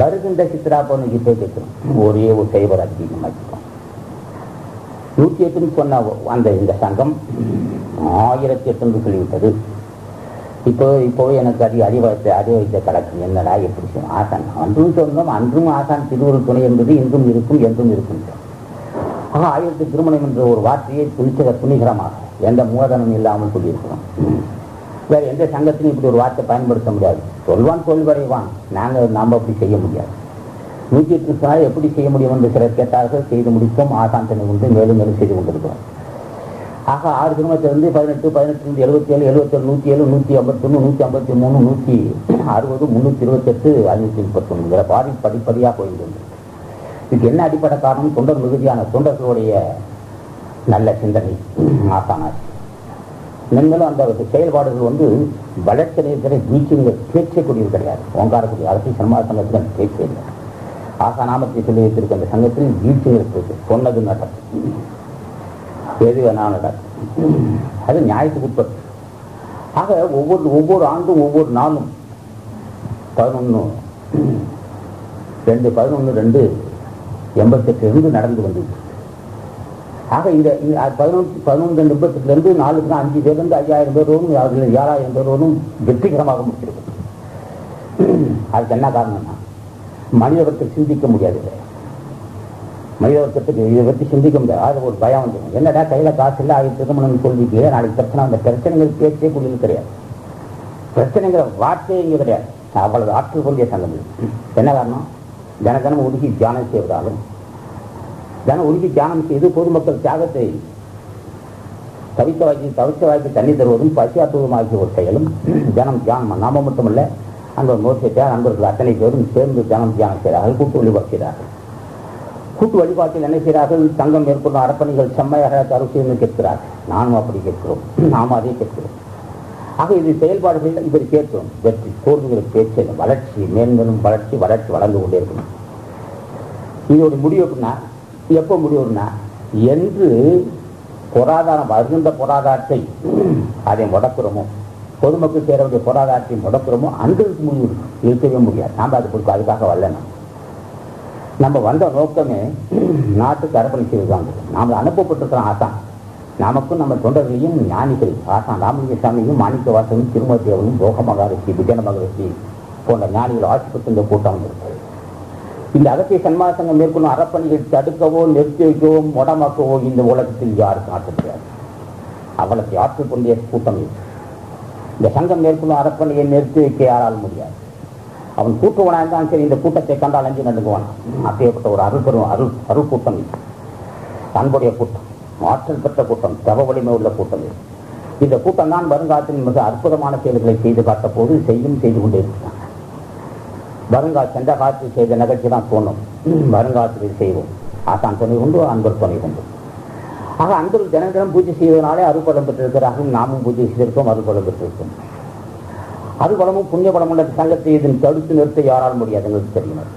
வருகின்ற சித்ரா பௌர்ணமிக்கு கேட்கணும் ஒரே ஒரு சைபர் அதிகமாக்கிட்டோம் நூற்றி எட்டுன்னு சொன்ன அந்த இந்த சங்கம் ஆயிரத்தி எட்டு சொல்லிவிட்டது. இப்போ இப்போ எனக்கு அடி அறிவாய்த்த அறிவாய்த்த கலக்கு என்னடா எப்படி ஆசான் அன்றும் சொன்னோம் அன்றும் ஆசான் திருவுரு துணை என்பது இன்றும் இருக்கும் என்றும் இருக்கும். ஆக ஆயிரத்தி திருமணம் என்ற ஒரு வார்த்தையை துணிச்சக துணிகரமாக எந்த மூலதனம் இல்லாமல் சொல்லியிருக்கிறோம். வேற எந்த சங்கத்திலும் இப்படி ஒரு வார்த்தை பயன்படுத்த முடியாது. சொல்வான் சொல்வரைவான் நாங்கள் நாம் அப்படி செய்ய முடியாது. நூற்றி எட்டு நாள் எப்படி செய்ய முடியும் என்று சிலர் கேட்டார்கள். செய்து முடித்தோம் ஆசாந்தனை உண்டு மேலும் மேலும் செய்து கொண்டிருக்கிறோம். ஆக ஆறு திருமணத்திலிருந்து பதினெட்டு பதினெட்டு எழுபத்தி ஏழு எழுபத்தேழு நூற்றி ஏழு நூற்றி ஐம்பத்தொன்று நூற்றி ஐம்பத்தி மூணு நூற்றி அறுபது முந்நூற்றி இருபத்தெட்டு ஐநூற்றி முப்பத்தொன்று இதில் பாதி படிப்படியாக போயிருந்தது இதுக்கு என்ன அடிப்படை காரணம்? தொண்டர் மிகுதியான தொண்டர்களுடைய நல்ல சிந்தனை. ஆசானாசி மென்மேலும் அந்த செயல்பாடுகள் வந்து வளர்ச்சி நேரத்தில் வீச்சுங்கிற பேச்சே கூடியது கிடையாது ஓங்காரக்கூடிய அரசு சன்மாத சங்கத்தில் அந்த பேச்சே இல்லை. ஆசா நாமத்தை சொல்லி வைத்திருக்க அந்த சங்கத்தில் வீழ்ச்சிங்கிற பேச்சு சொன்னது நடக்கும். எது வேணாலும் நடக்கும் அது நியாயத்துக்கு உட்பட்டு ஆக ஒவ்வொரு ஒவ்வொரு ஆண்டும் ஒவ்வொரு நாளும் பதினொன்று ரெண்டு பதினொன்று ரெண்டு எண்பத்தெட்டு இருந்து நடந்து வந்தது ஆக இந்த இந்த பதினொன்று பதினொன்று நாலு நாலுக்கு அஞ்சு பேர்லேருந்து ஐயாயிரம் பேர் வரும் ஏழாயிரம் பேர் வரும் வெற்றிகரமாக முடிச்சிருக்கும் அதுக்கு என்ன காரணம்னா மனிதவர்களை சிந்திக்க முடியாது. மனிதவர்க்கத்துக்கு இதை பற்றி சிந்திக்க முடியாது. அது ஒரு பயம் வந்துடும் என்னடா கையில் காசு இல்லை ஆயிரத்தி திருமணம் சொல்லிக்கலையே நாளைக்கு பிரச்சனை அந்த பிரச்சனைகள் பேச்சே குடியில் கிடையாது. பிரச்சனைங்கிற வார்த்தையே இங்கே கிடையாது. அவ்வளவு ஆற்றல் கொண்டே சங்கம் என்ன காரணம்? தின ஒதுக்கி தியானம் செய்வதாலும் தன ஒதுக்கி தியானம் செய்து பொதுமக்கள் தியாகத்தை தவிக்க வாக்கி தவிக்க வாக்கி தண்ணி தருவதும் பசியாற்றுவதுமாகிய ஒரு செயலும் தினம் தியானம்? நாம மட்டுமல்ல அந்த நோக்கத்தை நண்பர்கள் அத்தனை பேரும் சேர்ந்து தினம் தியானம் செய்கிறார்கள் கூட்டு வழிபாடு செய்கிறார்கள். கூட்டு வழிபாட்டில் என்ன செய்கிறார்கள்? சங்கம் மேற்கொள்ளும் அரப்பணிகள் செம்மையாக தருசு கேட்கிறார்கள். நானும் அப்படி கேட்கிறோம். நாம் அதே கேட்கிறோம். ஆக இது செயல்பாடுகளில் இப்படி கேட்கிறோம். வெற்றி தோல்விகிற பேச்சு வளர்ச்சி மேன்மேலும் வளர்ச்சி வளர்ச்சி வளர்ந்து கொண்டே இருக்கணும் இதோட முடிவு எப்படின்னா எப்போ முடியும்னா என்று பொராதாரம் வருகின்ற பொராதாரத்தை அதை முடக்கிறோமோ பொதுமக்கள் சேர வேண்டிய பொருளாதாரத்தை முடக்கிறோமோ அன்றைக்கு முடிவு இருக்கவே முடியாது. நாம் அது கொடுக்க அதுக்காக வரல நம்ம. வந்த நோக்கமே நாட்டுக்கு அரப்பணி செய்வதுதான் நாம் அனுப்பப்பட்டிருக்கிறோம் ஆசான் நமக்கும் நம்ம தொண்டர்களையும் ஞானிகள் ஆசான் ராமலிங்க சாமியும் மாணிக்க வாசனும் திருமதேவனும் போக மகாரிஷி விஜயன மகரிஷி போன்ற ஞானிகள் ஆட்சி பெற்ற கூட்டம் இருக்கு இந்த அகத்திய சன்மாசங்கம் மேற்கொள்ளும் அறப்பணிகள் தடுக்கவோ நிறுத்தி வைக்கவோ முடமாக்கவோ இந்த உலகத்தில் யாருக்கும் ஆற்ற முடியாது அவ்வளவு ஆற்றல் கூட்டம் இது. இந்த சங்கம் மேற்கொள்ளும் அறப்பணியை நிறுத்தி வைக்க யாரால் முடியாது? அவன் கூட்டுவனா இருந்தாலும் சரி இந்த கூட்டத்தை கண்டால் அஞ்சு நடுங்குவான் அப்பேற்பட்ட ஒரு அருள் பெறும் அருள் அருள் கூட்டம் இது. அன்புடைய கூட்டம் ஆற்றல் பெற்ற கூட்டம் தவ வலிமை உள்ள கூட்டம் இது. இந்த கூட்டம் தான் வருங்காலத்தில் மிக அற்புதமான செயல்களை செய்து காட்ட போது செய்யும் செய்து கொண்டே இருக்கிறான் வருங்கால் சென்ற காலத்தில் செய்த நிகழ்ச்சி தான் தோணும் வருங்காலத்தில் செய்வோம். ஆசான் துணை கொண்டு அன்பர் துணை உண்டு ஆக அன்பர் தினம் தினம் பூஜை செய்வதனாலே அருள்பலம் பெற்றிருக்கிறார்கள். நாமும் பூஜை செய்திருக்கோம் அருப்படம் பெற்றிருக்கோம் அருபடமும் புண்ணிய பலமும் சங்கத்தை இதன் தடுத்து நிறுத்த யாரால் முடியாது எங்களுக்கு தெரியும்.